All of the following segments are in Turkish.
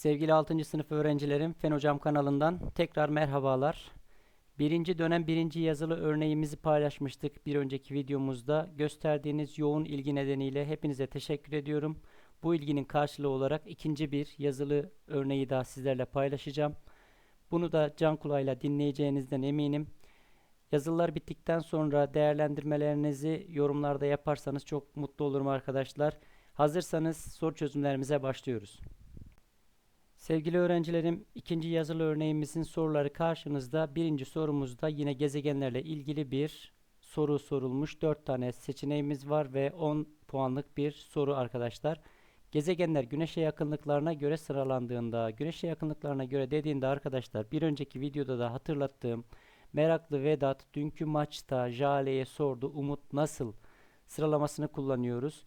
Sevgili 6. sınıf öğrencilerim, Fen Hocam kanalından tekrar merhabalar. Birinci dönem birinci yazılı örneğimizi paylaşmıştık bir önceki videomuzda. Gösterdiğiniz yoğun ilgi nedeniyle hepinize teşekkür ediyorum. Bu ilginin karşılığı olarak ikinci bir yazılı örneği daha sizlerle paylaşacağım. Bunu da can kulağıyla dinleyeceğinizden eminim. Yazılar bittikten sonra değerlendirmelerinizi yorumlarda yaparsanız çok mutlu olurum arkadaşlar. Hazırsanız soru çözümlerimize başlıyoruz. Sevgili öğrencilerim, ikinci yazılı örneğimizin soruları karşınızda. Birinci sorumuzda yine gezegenlerle ilgili bir soru sorulmuş. 4 tane seçeneğimiz var ve 10 puanlık bir soru arkadaşlar. Gezegenler güneşe yakınlıklarına göre sıralandığında, güneşe yakınlıklarına göre dediğinde arkadaşlar bir önceki videoda da hatırlattığım meraklı Vedat dünkü maçta Jale'ye sordu Umut nasıl sıralamasını kullanıyoruz.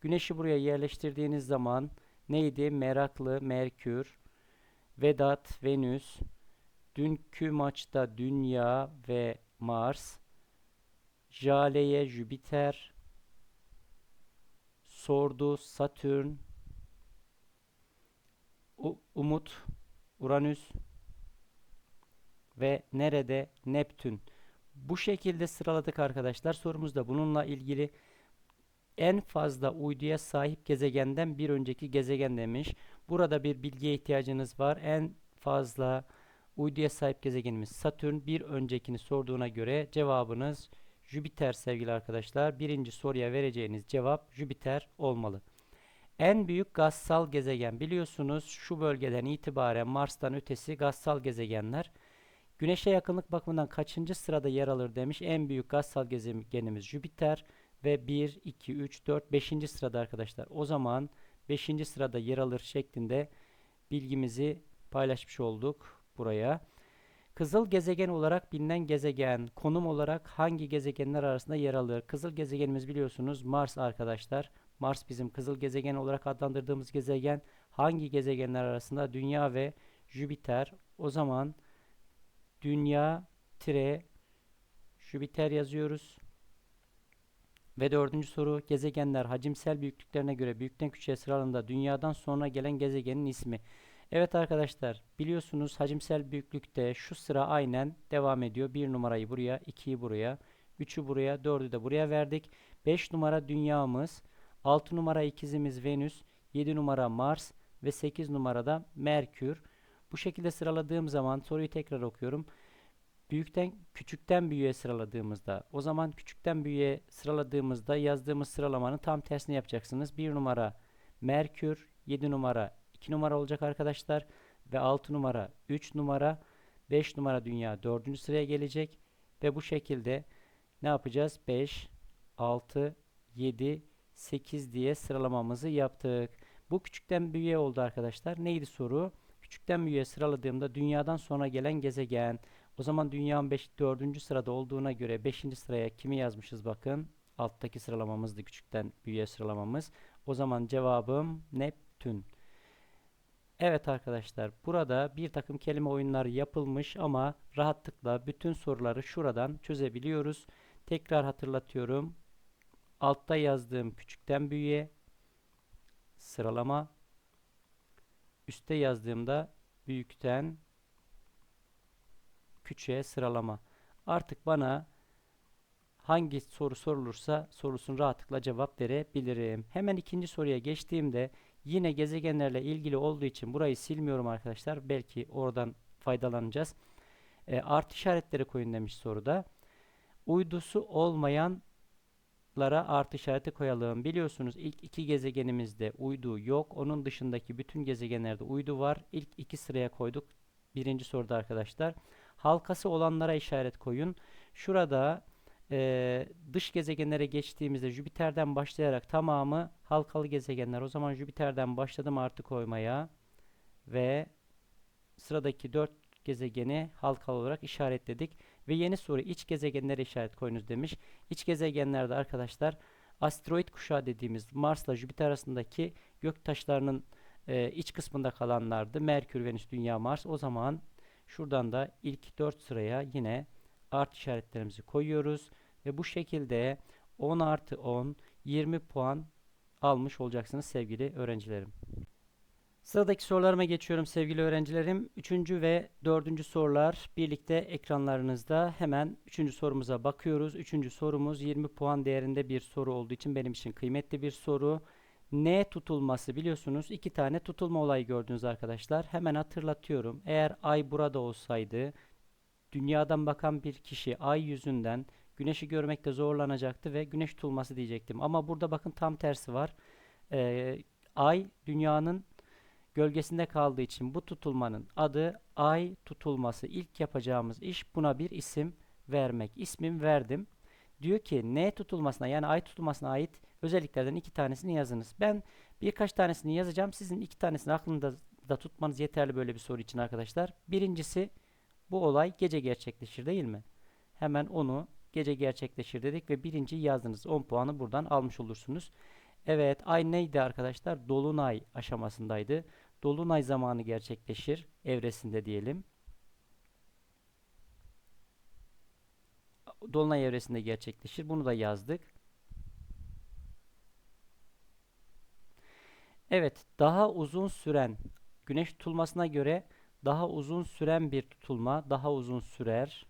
Güneşi buraya yerleştirdiğiniz zaman neydi? Meraklı, Merkür, Vedat, Venüs, dünkü maçta Dünya ve Mars, Jale'ye Jüpiter, Sordu, Satürn, U- Umut, Uranüs ve nerede? Neptün. Bu şekilde sıraladık arkadaşlar. Sorumuz da bununla ilgili en fazla uyduya sahip gezegenden bir önceki gezegen demiş. Burada bir bilgiye ihtiyacınız var. En fazla uyduya sahip gezegenimiz Satürn. Bir öncekini sorduğuna göre cevabınız Jüpiter sevgili arkadaşlar. Birinci soruya vereceğiniz cevap Jüpiter olmalı. En büyük gazsal gezegen biliyorsunuz şu bölgeden itibaren Mars'tan ötesi gazsal gezegenler. Güneşe yakınlık bakımından kaçıncı sırada yer alır demiş. En büyük gazsal gezegenimiz Jüpiter ve 1, 2, 3, 4, 5. sırada arkadaşlar. O zaman 5. sırada yer alır şeklinde bilgimizi paylaşmış olduk buraya. Kızıl gezegen olarak bilinen gezegen konum olarak hangi gezegenler arasında yer alır? Kızıl gezegenimiz biliyorsunuz Mars arkadaşlar. Mars bizim kızıl gezegen olarak adlandırdığımız gezegen. Hangi gezegenler arasında? Dünya ve Jüpiter. O zaman Dünya tire Jüpiter yazıyoruz. Ve dördüncü soru gezegenler hacimsel büyüklüklerine göre büyükten küçüğe sıralandığında dünyadan sonra gelen gezegenin ismi. Evet arkadaşlar biliyorsunuz hacimsel büyüklükte şu sıra aynen devam ediyor. 1 numarayı buraya, 2'yi buraya, 3'ü buraya, 4'ü de buraya verdik. 5 numara dünyamız, 6 numara ikizimiz Venüs, 7 numara Mars ve 8 numarada Merkür. Bu şekilde sıraladığım zaman soruyu tekrar okuyorum. Büyükten küçükten büyüğe sıraladığımızda o zaman küçükten büyüğe sıraladığımızda yazdığımız sıralamanın tam tersini yapacaksınız. 1 numara Merkür, 7 numara 2 numara olacak arkadaşlar ve 6 numara 3 numara 5 numara dünya 4. sıraya gelecek ve bu şekilde ne yapacağız? 5 6 7 8 diye sıralamamızı yaptık. Bu küçükten büyüğe oldu arkadaşlar. Neydi soru? Küçükten büyüğe sıraladığımda dünyadan sonra gelen gezegen. O zaman dünyanın 5 4. sırada olduğuna göre 5. sıraya kimi yazmışız bakın. Alttaki sıralamamızdı küçükten büyüğe sıralamamız. O zaman cevabım Neptün. Evet arkadaşlar burada bir takım kelime oyunları yapılmış ama rahatlıkla bütün soruları şuradan çözebiliyoruz. Tekrar hatırlatıyorum. Altta yazdığım küçükten büyüğe sıralama. Üste yazdığımda büyükten küçüğe sıralama. Artık bana hangi soru sorulursa sorusun rahatlıkla cevap verebilirim. Hemen ikinci soruya geçtiğimde yine gezegenlerle ilgili olduğu için burayı silmiyorum arkadaşlar. Belki oradan faydalanacağız. E, artı işaretleri koyun demiş soruda. Uydusu olmayanlara artı işareti koyalım. Biliyorsunuz ilk iki gezegenimizde uydu yok. Onun dışındaki bütün gezegenlerde uydu var. İlk iki sıraya koyduk. Birinci soruda arkadaşlar. Halkası olanlara işaret koyun. Şurada e, dış gezegenlere geçtiğimizde Jüpiter'den başlayarak tamamı halkalı gezegenler. O zaman Jüpiter'den başladım artı koymaya ve sıradaki dört gezegeni halkalı olarak işaretledik. Ve yeni soru iç gezegenlere işaret koyunuz demiş. İç gezegenlerde arkadaşlar asteroid kuşağı dediğimiz Mars'la Jüpiter arasındaki gök taşlarının e, iç kısmında kalanlardı. Merkür, Venüs, Dünya, Mars. O zaman şuradan da ilk 4 sıraya yine art işaretlerimizi koyuyoruz. Ve bu şekilde 10 artı 10 20 puan almış olacaksınız sevgili öğrencilerim. Sıradaki sorularıma geçiyorum sevgili öğrencilerim. Üçüncü ve dördüncü sorular birlikte ekranlarınızda. Hemen üçüncü sorumuza bakıyoruz. Üçüncü sorumuz 20 puan değerinde bir soru olduğu için benim için kıymetli bir soru. N tutulması biliyorsunuz iki tane tutulma olayı gördünüz arkadaşlar. Hemen hatırlatıyorum. Eğer ay burada olsaydı dünyadan bakan bir kişi ay yüzünden güneşi görmekte zorlanacaktı ve güneş tutulması diyecektim. Ama burada bakın tam tersi var. Ee, ay dünyanın gölgesinde kaldığı için bu tutulmanın adı ay tutulması. İlk yapacağımız iş buna bir isim vermek. İsmim verdim. Diyor ki N tutulmasına yani ay tutulmasına ait özelliklerden iki tanesini yazınız. Ben birkaç tanesini yazacağım. Sizin iki tanesini aklında da tutmanız yeterli böyle bir soru için arkadaşlar. Birincisi bu olay gece gerçekleşir değil mi? Hemen onu gece gerçekleşir dedik ve birinciyi yazdınız. 10 puanı buradan almış olursunuz. Evet ay neydi arkadaşlar? Dolunay aşamasındaydı. Dolunay zamanı gerçekleşir evresinde diyelim. Dolunay evresinde gerçekleşir. Bunu da yazdık. Evet, daha uzun süren güneş tutulmasına göre daha uzun süren bir tutulma daha uzun sürer.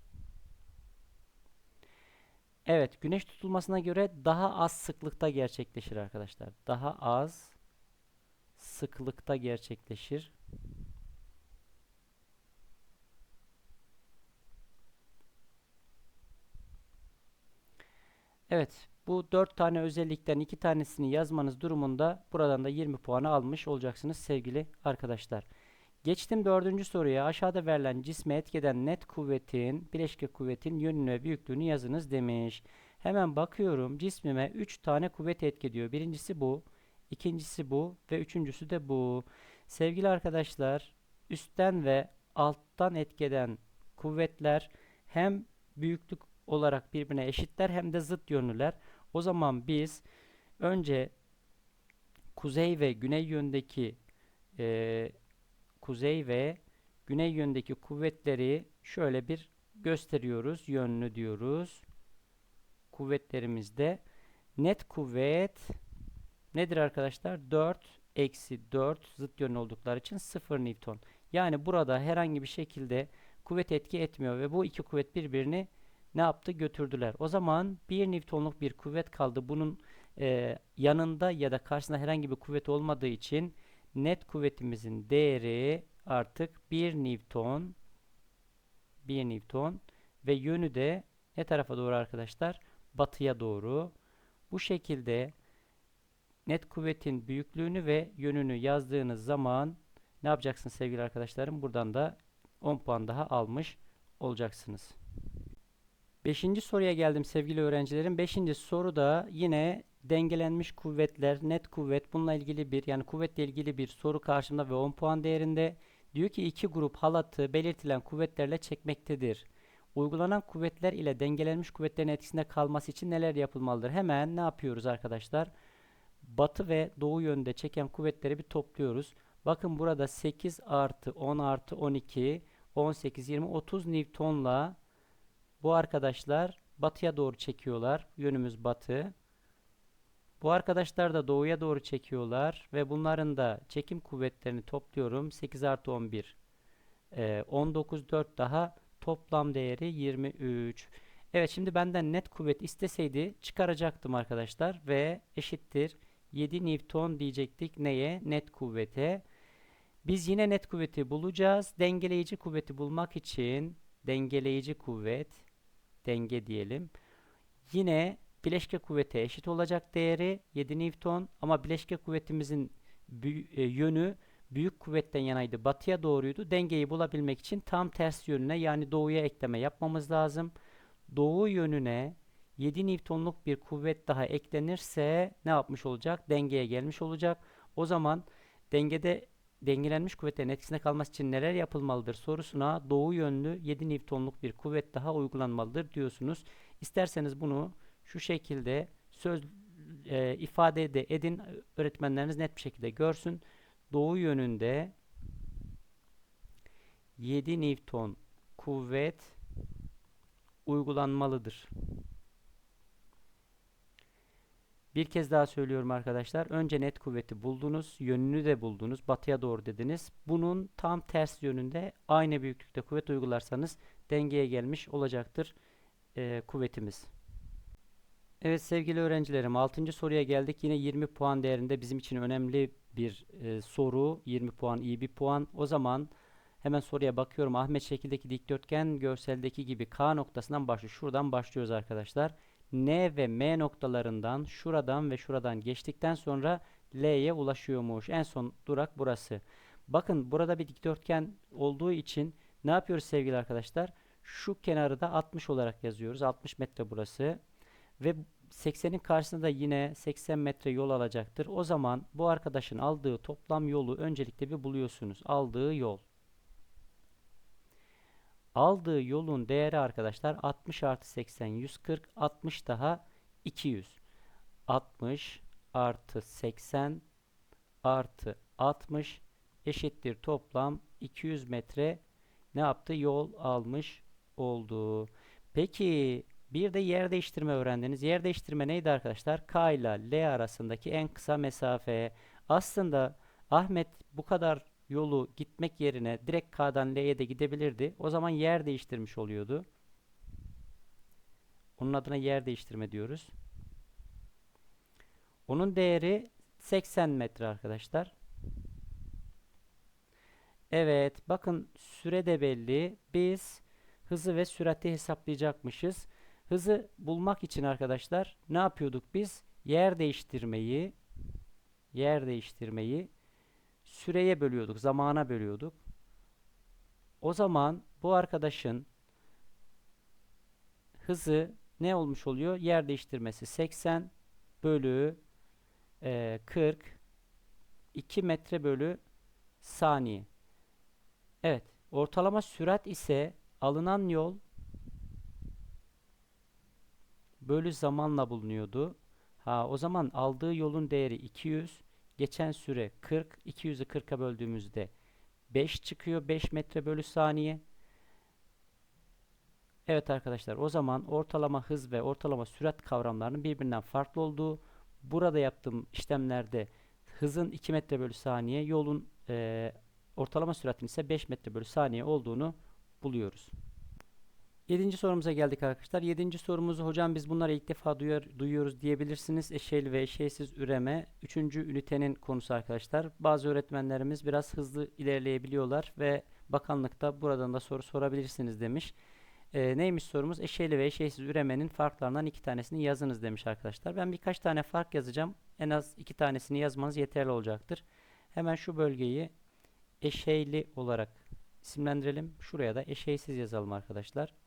Evet, güneş tutulmasına göre daha az sıklıkta gerçekleşir arkadaşlar. Daha az sıklıkta gerçekleşir. Evet, bu dört tane özellikten iki tanesini yazmanız durumunda buradan da 20 puanı almış olacaksınız sevgili arkadaşlar. Geçtim dördüncü soruya. Aşağıda verilen cisme etkeden net kuvvetin, bileşke kuvvetin yönünü ve büyüklüğünü yazınız demiş. Hemen bakıyorum cismime 3 tane kuvvet etki ediyor. Birincisi bu, ikincisi bu ve üçüncüsü de bu. Sevgili arkadaşlar, üstten ve alttan etkeden kuvvetler hem büyüklük olarak birbirine eşitler hem de zıt yönlüler. O zaman biz önce kuzey ve güney yöndeki e, kuzey ve güney yöndeki kuvvetleri şöyle bir gösteriyoruz. Yönlü diyoruz. Kuvvetlerimizde net kuvvet nedir arkadaşlar? 4 eksi 4 zıt yönlü oldukları için 0 Newton. Yani burada herhangi bir şekilde kuvvet etki etmiyor ve bu iki kuvvet birbirini ne yaptı? Götürdüler. O zaman 1 Newton'luk bir kuvvet kaldı. Bunun e, yanında ya da karşısında herhangi bir kuvvet olmadığı için net kuvvetimizin değeri artık 1 Newton 1 Newton ve yönü de ne tarafa doğru arkadaşlar? Batıya doğru. Bu şekilde net kuvvetin büyüklüğünü ve yönünü yazdığınız zaman ne yapacaksınız sevgili arkadaşlarım? Buradan da 10 puan daha almış olacaksınız. Beşinci soruya geldim sevgili öğrencilerim. Beşinci soru da yine dengelenmiş kuvvetler, net kuvvet bununla ilgili bir yani kuvvetle ilgili bir soru karşımda ve 10 puan değerinde. Diyor ki iki grup halatı belirtilen kuvvetlerle çekmektedir. Uygulanan kuvvetler ile dengelenmiş kuvvetlerin etkisinde kalması için neler yapılmalıdır? Hemen ne yapıyoruz arkadaşlar? Batı ve doğu yönde çeken kuvvetleri bir topluyoruz. Bakın burada 8 artı 10 artı 12, 18, 20, 30 Newton'la bu arkadaşlar batıya doğru çekiyorlar. Yönümüz batı. Bu arkadaşlar da doğuya doğru çekiyorlar ve bunların da çekim kuvvetlerini topluyorum. 8 artı 11. Ee, 19, 4 daha toplam değeri 23. Evet şimdi benden net kuvvet isteseydi çıkaracaktım arkadaşlar ve eşittir 7 Newton diyecektik neye? Net kuvvete. Biz yine net kuvveti bulacağız. Dengeleyici kuvveti bulmak için dengeleyici kuvvet denge diyelim. Yine bileşke kuvvete eşit olacak değeri 7 Newton ama bileşke kuvvetimizin e, yönü büyük kuvvetten yanaydı. Batıya doğruydu. Dengeyi bulabilmek için tam ters yönüne yani doğuya ekleme yapmamız lazım. Doğu yönüne 7 Newton'luk bir kuvvet daha eklenirse ne yapmış olacak? Dengeye gelmiş olacak. O zaman dengede dengelenmiş kuvvetlerin etkisinde kalması için neler yapılmalıdır sorusuna doğu yönlü 7 Newton'luk bir kuvvet daha uygulanmalıdır diyorsunuz. İsterseniz bunu şu şekilde söz e, ifade de edin öğretmenleriniz net bir şekilde görsün. Doğu yönünde 7 Newton kuvvet uygulanmalıdır. Bir kez daha söylüyorum arkadaşlar. Önce net kuvveti buldunuz. Yönünü de buldunuz. Batıya doğru dediniz. Bunun tam ters yönünde aynı büyüklükte kuvvet uygularsanız dengeye gelmiş olacaktır e, kuvvetimiz. Evet sevgili öğrencilerim 6. soruya geldik. Yine 20 puan değerinde bizim için önemli bir e, soru. 20 puan iyi bir puan. O zaman hemen soruya bakıyorum. Ahmet şekildeki dikdörtgen görseldeki gibi K noktasından başlıyor. Şuradan başlıyoruz arkadaşlar. N ve M noktalarından şuradan ve şuradan geçtikten sonra L'ye ulaşıyormuş. En son durak burası. Bakın burada bir dikdörtgen olduğu için ne yapıyoruz sevgili arkadaşlar? Şu kenarı da 60 olarak yazıyoruz. 60 metre burası. Ve 80'in karşısında yine 80 metre yol alacaktır. O zaman bu arkadaşın aldığı toplam yolu öncelikle bir buluyorsunuz. Aldığı yol. Aldığı yolun değeri arkadaşlar 60 artı 80 140 60 daha 200. 60 artı 80 artı 60 eşittir toplam 200 metre ne yaptı? Yol almış oldu. Peki bir de yer değiştirme öğrendiniz. Yer değiştirme neydi arkadaşlar? K ile L arasındaki en kısa mesafe. Aslında Ahmet bu kadar yolu gitmek yerine direkt K'dan L'ye de gidebilirdi. O zaman yer değiştirmiş oluyordu. Onun adına yer değiştirme diyoruz. Onun değeri 80 metre arkadaşlar. Evet, bakın süre de belli. Biz hızı ve sürati hesaplayacakmışız. Hızı bulmak için arkadaşlar ne yapıyorduk biz? Yer değiştirmeyi yer değiştirmeyi süreye bölüyorduk, zamana bölüyorduk. O zaman bu arkadaşın hızı ne olmuş oluyor? Yer değiştirmesi 80 bölü e, 40 2 metre bölü saniye. Evet, ortalama sürat ise alınan yol bölü zamanla bulunuyordu. Ha, o zaman aldığı yolun değeri 200. Geçen süre 40. 200'ü 40'a böldüğümüzde 5 çıkıyor. 5 metre bölü saniye. Evet arkadaşlar o zaman ortalama hız ve ortalama sürat kavramlarının birbirinden farklı olduğu burada yaptığım işlemlerde hızın 2 metre bölü saniye yolun e, ortalama süratin ise 5 metre bölü saniye olduğunu buluyoruz. Yedinci sorumuza geldik arkadaşlar. Yedinci sorumuzu hocam biz bunları ilk defa duyar, duyuyoruz diyebilirsiniz. Eşeğli ve eşeğsiz üreme. Üçüncü ünitenin konusu arkadaşlar. Bazı öğretmenlerimiz biraz hızlı ilerleyebiliyorlar ve bakanlıkta buradan da soru sorabilirsiniz demiş. Ee, neymiş sorumuz? Eşeğli ve eşeğsiz üremenin farklarından iki tanesini yazınız demiş arkadaşlar. Ben birkaç tane fark yazacağım. En az iki tanesini yazmanız yeterli olacaktır. Hemen şu bölgeyi eşeğli olarak isimlendirelim. Şuraya da eşeğsiz yazalım arkadaşlar.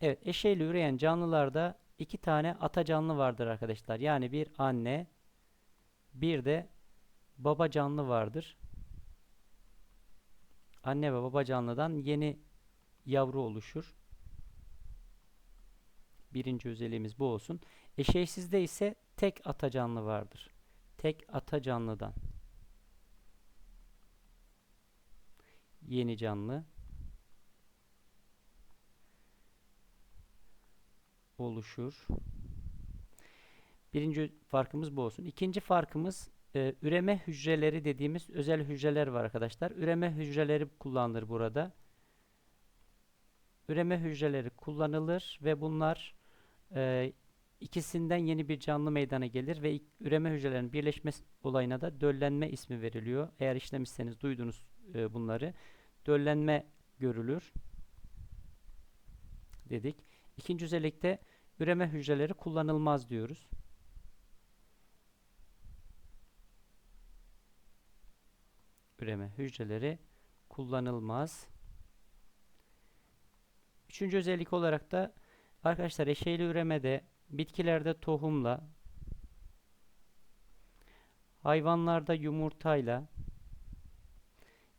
Evet, eşeğli üreyen canlılarda iki tane ata canlı vardır arkadaşlar. Yani bir anne, bir de baba canlı vardır. Anne ve baba canlıdan yeni yavru oluşur. Birinci özelliğimiz bu olsun. Eşeğsizde ise tek ata canlı vardır. Tek ata canlıdan yeni canlı oluşur. Birinci farkımız bu olsun. İkinci farkımız e, üreme hücreleri dediğimiz özel hücreler var arkadaşlar. Üreme hücreleri kullanılır burada. Üreme hücreleri kullanılır ve bunlar e, ikisinden yeni bir canlı meydana gelir ve üreme hücrelerinin birleşme olayına da döllenme ismi veriliyor. Eğer işlemişseniz duydunuz e, bunları. Döllenme görülür dedik. İkinci özellikte üreme hücreleri kullanılmaz diyoruz. Üreme hücreleri kullanılmaz. Üçüncü özellik olarak da arkadaşlar eşeyli üremede bitkilerde tohumla hayvanlarda yumurtayla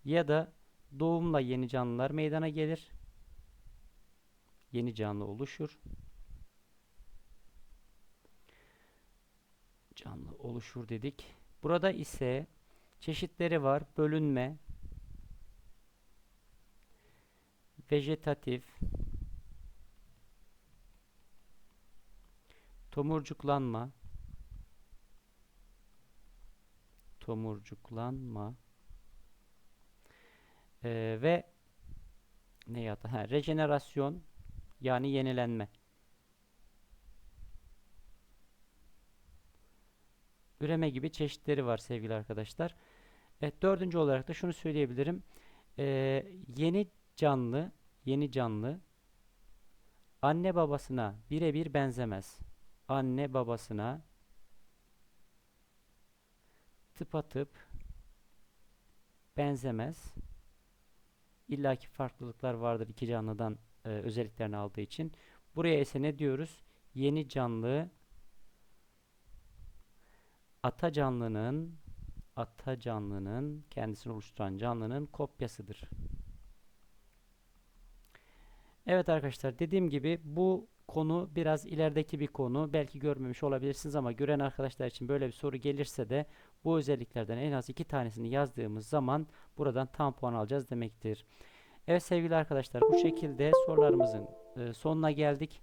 ya da doğumla yeni canlılar meydana gelir yeni canlı oluşur. Canlı oluşur dedik. Burada ise çeşitleri var. Bölünme, vejetatif, tomurcuklanma tomurcuklanma Ee, ve ne ya da rejenerasyon yani yenilenme üreme gibi çeşitleri var sevgili arkadaşlar. Evet, dördüncü olarak da şunu söyleyebilirim. Ee, yeni canlı, yeni canlı anne babasına birebir benzemez. Anne babasına tıpatıp benzemez. İllaki farklılıklar vardır iki canlıdan e, özelliklerini aldığı için. Buraya ise ne diyoruz? Yeni canlı ata canlının ata canlının kendisini oluşturan canlının kopyasıdır. Evet arkadaşlar dediğim gibi bu konu biraz ilerideki bir konu. Belki görmemiş olabilirsiniz ama gören arkadaşlar için böyle bir soru gelirse de bu özelliklerden en az iki tanesini yazdığımız zaman buradan tam puan alacağız demektir. Evet sevgili arkadaşlar bu şekilde sorularımızın e, sonuna geldik.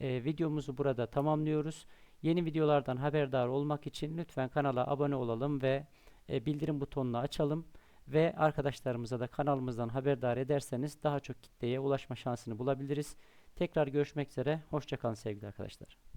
E, videomuzu burada tamamlıyoruz. Yeni videolardan haberdar olmak için lütfen kanala abone olalım ve e, bildirim butonunu açalım ve arkadaşlarımıza da kanalımızdan haberdar ederseniz daha çok kitleye ulaşma şansını bulabiliriz. Tekrar görüşmek üzere. Hoşçakalın sevgili arkadaşlar.